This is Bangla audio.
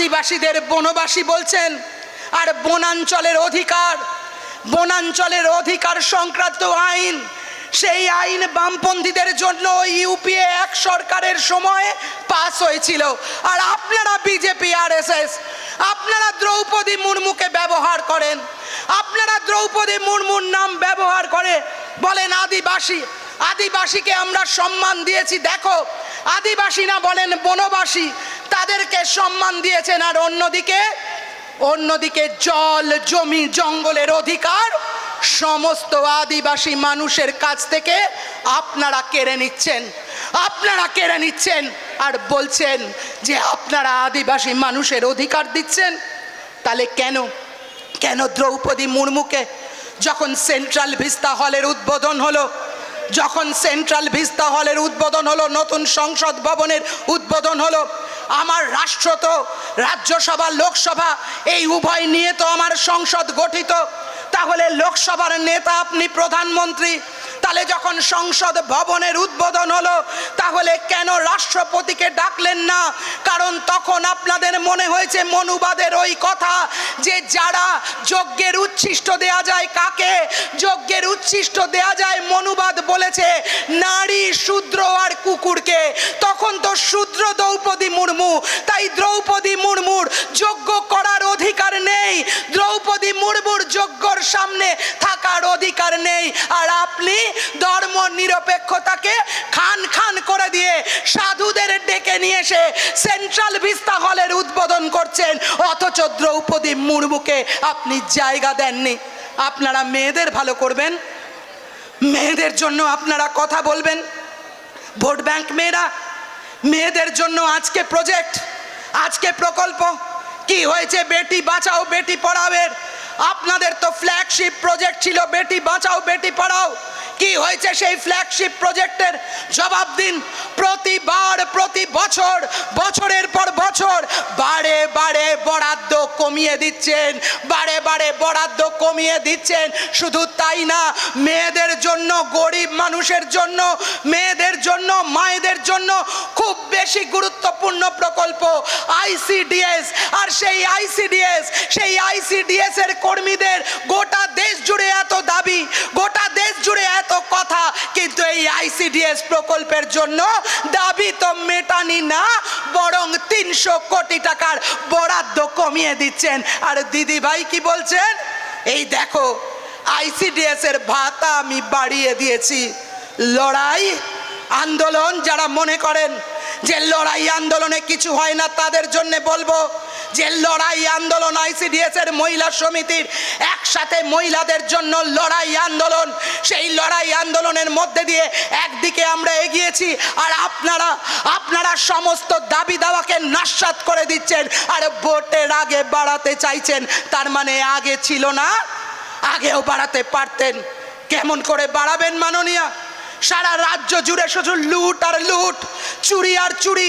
আদিবাসীদের বনবাসী বলছেন, আর বনাঞ্চলের অধিকার বনাঞ্চলের অধিকার সংক্রান্ত আইন, সেই আইন বামপন্থীদের জন্য ইউপিএ এক সরকারের সময়ে পাস হয়েছিল। আর আপনারা বিজেপি আর আপনারা দ্রৌপদী মুর্মুকে ব্যবহার করেন, আপনারা দ্রৌপদী মুর্মুর নাম ব্যবহার করে বলেন আদিবাসী, আদিবাসীকে আমরা সম্মান দিয়েছি। দেখো, আদিবাসী না বলেন বনবাসী তাদেরকে সম্মান দিয়েছেন আর অন্যদিকে অন্যদিকে জল, জমি, জঙ্গলের অধিকার সমস্ত আদিবাসী মানুষের কাছ থেকে আপনারা কেড়ে নিচ্ছেন, আপনারা কেড়ে নিচ্ছেন আর বলছেন যে আপনারা আদিবাসী মানুষের অধিকার দিচ্ছেন। তাহলে কেন? কেন দ্রৌপদী মুর্মুকে যখন সেন্ট্রাল ভিস্তা হলের উদ্বোধন হলো, যখন সেন্ট্রাল ভিস্তা হলের উদ্বোধন হলো, নতুন সংসদ ভবনের উদ্বোধন হলো আমার রাষ্ট্র তো রাজ্যসভা, লোকসভা, এই উভয় নিয়ে তো আমার সংসদ গঠিত। তাহলে লোকসভার নেতা আপনি প্রধানমন্ত্রী, তাহলে যখন সংসদ ভবনের উদ্বোধন হলো, তাহলে কেন রাষ্ট্রপতিকে ডাকলেন না? কারণ তখন আপনাদের মনে হয়েছে মনুবাদের ওই কথা যে যারা যজ্ঞের উচ্ছিষ্ট দেয়া যায় কাকে? যজ্ঞের উচ্ছিষ্ট দেয়া যায় মনুবাদ বলেছে। কুকুরকে তখন তো শূদ্র দ্রৌপদী মুর্মু। তাই দ্রৌপদী মুর্মুর যোগ্য করার অধিকার নেই। দ্রৌপদী মুর্মুর যোগ্যর সামনে থাকার অধিকার নেই। আর আপনি ধর্ম নিরপেক্ষতাকে খান খান করে দিয়ে সাধুদের ডেকে নিয়ে এসে সেন্ট্রাল ভিস্তা হলের উদ্বোধন করছেন। অথচ দ্রৌপদী মুর্মুকে আপনি জায়গা দেননি। আপনারা মেয়েদের ভালো করবেন। মেয়েদের জন্য আপনারা কথা বলবেন। ভোট ব্যাংক মেয়েরা মেয়েদের জন্য আজকে প্রজেক্ট আজকে প্রকল্প। কি হয়েছে বেটি বাঁচাও, বেটি পড়াওয়ের আপনাদের তো ফ্ল্যাগশিপ প্রজেক্ট ছিল, বেটি বাঁচাও, বেটি পড়াও। কি হয়েছে সেই ফ্ল্যাগশিপ প্রজেক্টের জবাব দিন। প্রতিবার, প্রতি বছর, বছরের পর বছর, বারে বারে বরাদ্দ কমিয়ে দিচ্ছেন, বারে বারে বরাদ্দ কমিয়ে দিচ্ছেন। শুধু তাই না, মেয়েদের জন্য, গরিব মানুষের জন্য, মেয়েদের জন্য, মায়েদের জন্য খুব বেশি গুরুত্বপূর্ণ প্রকল্প আইসিডিএস। আর সেই আইসিডিএস সেই আইসিডিএস এর কর্মীদের গোটা দেশ জুড়ে এত দাবি আইসিডিএস প্রকল্পের জন্য দাবি তো মেটানি না, বরং তিনশো কোটি টাকার বরাদ্দ কমিয়ে দিচ্ছেন। আর দিদি ভাই কি বলছেন? এই দেখো, আইসিডিএস এর ভাতা আমি বাড়িয়ে দিয়েছি। লড়াই, আন্দোলন, যারা মনে করেন যে লড়াই আন্দোলনে কিছু হয় না, তাদের জন্য বলব যে লড়াই আন্দোলন এর মহিলা সমিতির। একসাথে মহিলাদের জন্য লড়াই আন্দোলন। সেই লড়াই আন্দোলনের মধ্যে দিয়ে একদিকে আমরা এগিয়েছি, আর আপনারা আপনারা সমস্ত দাবি দাওয়াকে নাস্বাত করে দিচ্ছেন, আর ভোটের আগে বাড়াতে চাইছেন। তার মানে আগে ছিল না, আগেও বাড়াতে পারতেন। কেমন করে বাড়াবেন মাননীয়া? সারা রাজ্য জুড়ে শুধু লুট আর লুট, চুরি আর চুরি।